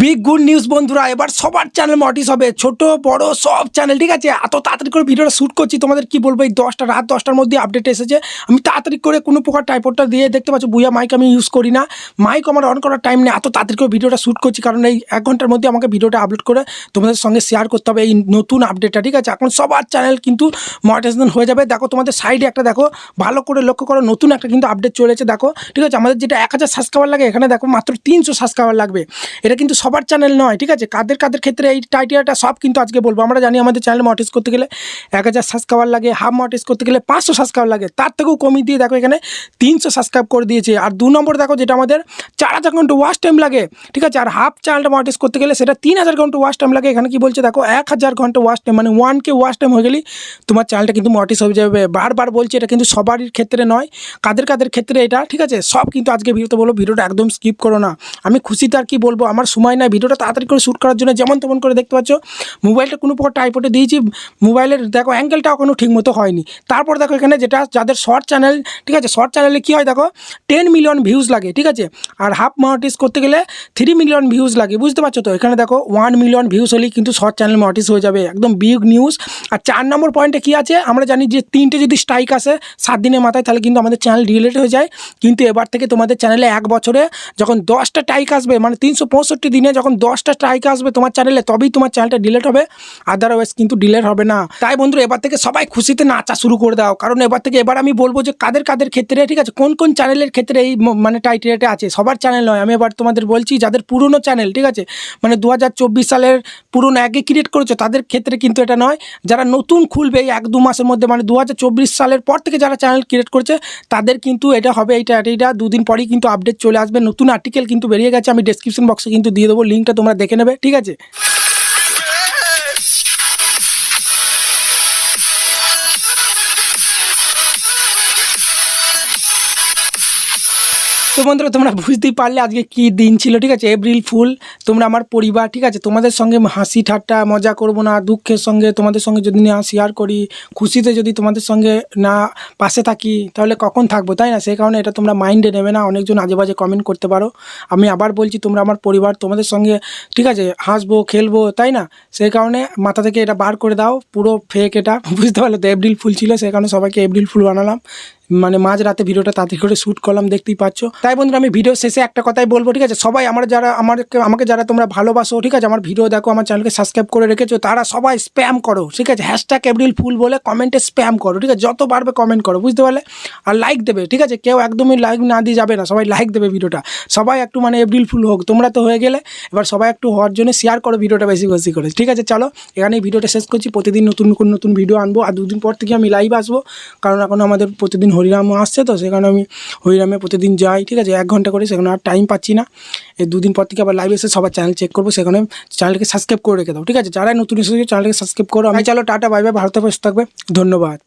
Big good news বন্ধুরা, এবার সবার চ্যানেল মটিস হবে, ছোট, বড়, সব চ্যানেল ঠিক আছে? এত তাড়াতাড়ি করে ভিডিওটা শ্যুট করছি, তোমাদের কি বলব? এই দশটা, রাত দশটার মধ্যে আপডেট এসেছে। আমি তাড়াতাড়ি করে কোনো প্রকার টাইপটা দিয়ে দেখতে পাচ্ছ, বুয়া মাইক আমি ইউজ করি না। মাইক আমার অন করার টাইম নেই, এত তাড়াতাড়ি করে ভিডিওটা শ্যুট করছি, কারণ এই এক ঘণ্টার মধ্যে আমাকে ভিডিওটা আপলোড করে তোমাদের সঙ্গে শেয়ার করতে হবে এই নতুন আপডেটটা ঠিক আছে? এখন সবার চ্যানেল কিন্তু মনিটাইজেশন হয়ে যাবে। দেখো, তোমাদের সাইডে একটা, দেখো, ভালো করে লক্ষ্য করো, নতুন একটা কিন্তু আপডেট চলেছে, দেখো, ঠিক আছে? আমাদের যেটা এক হাজার সাবস্ক্রাইবার লাগে, এখানে দেখো মাত্র তিনশো সাবস্ক্রাইবার লাগবে। এটা কিন্তু সবার চ্যানেল নয়, ঠিক আছে? কাদের কাদের ক্ষেত্রে এই টাইটিয়াটা সব কিন্তু আজকে বলব। আমরা জানি আমাদের চ্যানেল মটিস করতে গেলে এক হাজার সাবস্ক্রাইবার লাগে হাফ মটিস করতে গেলে পাঁচশো সাবস্ক্রাইবার লাগে। তার থেকেও কমিয়ে দিয়ে দেখো এখানে তিনশো সাবস্ক্রাইব করে দিয়েছে। আর দু নম্বর দেখো যেটা আমাদের চার হাজার ঘণ্টা ওয়াশ টাইম লাগে, ঠিক আছে? আর হাফ চ্যানেলটা মটিস করতে গেলে সেটা তিন হাজার ঘণ্টা ওয়াশ টাইম লাগে। এখানে কি বলছে দেখো, এক হাজার ঘণ্টা ওয়াশ টাইম মানে ওয়ান কে ওয়াশ টাইম হয়ে গেলেই তোমার চ্যানেলটা কিন্তু মটিস হয়ে যাবে। বারবার বলছে, এটা কিন্তু সবারই ক্ষেত্রে নয়, কাদের কাদের ক্ষেত্রে এটা, ঠিক আছে? সব কিন্তু আজকে ভিডিওতে বলব ভিডিওটা একদম স্কিপ করো না। আমি খুশিতে আর কি বলব, আমার সময় নাই ভিডিওটা তাড়াতাড়ি করে শ্যুট করার জন্য যেমন তেমন করে দেখতে পাচ্ছ। মোবাইলটা কোনো প্রকার টাইপটে দিয়েছি, মোবাইলের দেখো অ্যাঙ্গেলটাও কোনো ঠিক মতো হয়নি। তারপর দেখো এখানে যেটা, যাদের শর্ট চ্যানেল ঠিক আছে? শর্ট চ্যানেলে কী হয় দেখো? টেন মিলিয়ন ভিউজ লাগে, ঠিক আছে? আর হাফ মনিটাইজ করতে গেলে থ্রি মিলিয়ন ভিউজ লাগে, বুঝতে পারছ তো? এখানে দেখো ওয়ান মিলিয়ন ভিউজ হলেই কিন্তু শর্ট চ্যানেল মনিটাইজ হয়ে যাবে, একদম বিগ নিউজ আর চার নম্বর পয়েন্টে কী আছে? আমরা জানি যে তিনটে যদি স্ট্রাইক আসে, সাত দিনের মাথায়, তাহলে কিন্তু আমাদের চ্যানেল ডিলেট হয়ে যায়। কিন্তু এবার থেকে তোমাদের চ্যানেলে এক বছরে যখন দশটা টাইক আসবে মানে তিনশো পঁয়ষট্টি দিনে যখন দশটা স্ট্রাইক আসবে তোমার চ্যানেলে তবেই তোমার চ্যানেলটা ডিলেট হবে। আদারওয়াইজ কিন্তু ডিলেট হবে না। তাই বন্ধু এবার থেকে সবাই খুশিতে নাচা শুরু করে দাও। কারণ এবার থেকে এবার আমি বলব যে কাদের কাদের ক্ষেত্রে, ঠিক আছে, কোন কোন চ্যানেলের ক্ষেত্রে এই মানে টাইটেরিয়াটা আছে? সবার চ্যানেল নয়, আমি এবার তোমাদের বলছি যাদের পুরনো চ্যানেল ঠিক আছে? মানে দু হাজার চব্বিশ সালের পুরনো আগে ক্রিয়েট করেছ, তাদের ক্ষেত্রে কিন্তু এটা নয়। যারা নতুন খুলবে এই এক দু মাসের মধ্যে মানে দু হাজার চব্বিশ সালের পর থেকে যারা চ্যানেল ক্রিয়েট করেছে, তাদের কিন্তু এটা হবে এইটা এইটা দুদিন পরেই কিন্তু আপডেট চলে আসবে। নতুন আর্টিকেল কিন্তু বেরিয়ে গেছে, আমি ডেসক্রিপশন বক্সে কিন্তু দিয়ে দেবো লিঙ্কটা তোমরা দেখে নেবে ঠিক আছে? তো বন্ধুরা, তোমরা বুঝতেই পারলে আজকে কি দিন ছিল, ঠিক আছে? এপ্রিল ফুল তোমরা আমার পরিবার, ঠিক আছে? তোমাদের সঙ্গে হাসি ঠাট্টা, মজা করব না, দুঃখের সঙ্গে তোমাদের সঙ্গে যদি না শেয়ার করি, খুশিতে যদি তোমাদের সঙ্গে না পাশে থাকি, তাহলে কখন থাকব, তাই না? সেই কারণে এটা তোমরা মাইন্ডে নেবে না, অনেকজন আজে বাজে কমেন্ট করতে পারো। আমি আবার বলছি, তোমরা আমার পরিবার, তোমাদের সঙ্গে, ঠিক আছে? হাসবো, খেলব, তাই না? সেই কারণে মাথা থেকে এটা বার করে দাও, পুরো ফেক এটা, বুঝতে পারলে তো এপ্রিল ফুল ছিল সেই কারণে সবাইকে এপ্রিল ফুল বানালাম। মানে মাঝ রাতে ভিডিওটা তাড়াতাড়ি করে শ্যুট করলাম, দেখতেই পাচ্ছ। তাই বন্ধুরা, আমি ভিডিও শেষে একটা কথাই বলব, ঠিক আছে? সবাই আমার যারা আমার আমাকে যারা তোমরা ভালোবাসো, ঠিক আছে? আমার ভিডিও দেখো, আমার চ্যানেলকে সাবস্ক্রাইব করে রেখেছো, তারা সবাই স্প্যাম করো, ঠিক আছে? হ্যাশট্যাগ এপ্রিল ফুল বলে কমেন্টে স্প্যাম করো, ঠিক আছে? যত পারবে কমেন্ট করো, বুঝতে পারলে? আর লাইক দেবে, ঠিক আছে? কেউ একদমই লাইক না দিয়ে যাবে না, সবাই লাইক দেবে ভিডিওটা সবাই একটু মানে এপ্রিল ফুল হোক, তোমরা তো হয়ে গেলে, এবার সবাই একটু হওয়ার জন্য শেয়ার করো ভিডিওটা বেশি বেশি করে, ঠিক আছে? চলো এখানে ভিডিওটা শেষ করছি, প্রতিদিন নতুন নতুন ভিডিও আনব, আর দুদিন পর থেকে আমি লাইভ আসব, কারণ এখন আমাদের প্রতিদিন হরিরাম আসছে তো সেখানে আমি হরিরামে প্রতিদিন যাই ঠিক আছে? এক ঘণ্টা করে সেখানে আর টাইম পাচ্ছি না। এই দুদিন পর থেকে আবার লাইভ এসে সবার চ্যানেল চেক করব সেখানে চ্যানেলকে সাবস্ক্রাইব করে রেখে দাও ঠিক আছে? যারা নতুন এসেছে চ্যানেলকে সাবস্ক্রাইব করো। আমি চলো টাটা বাইবে বাই ভারতে বসে থাকবে। ধন্যবাদ।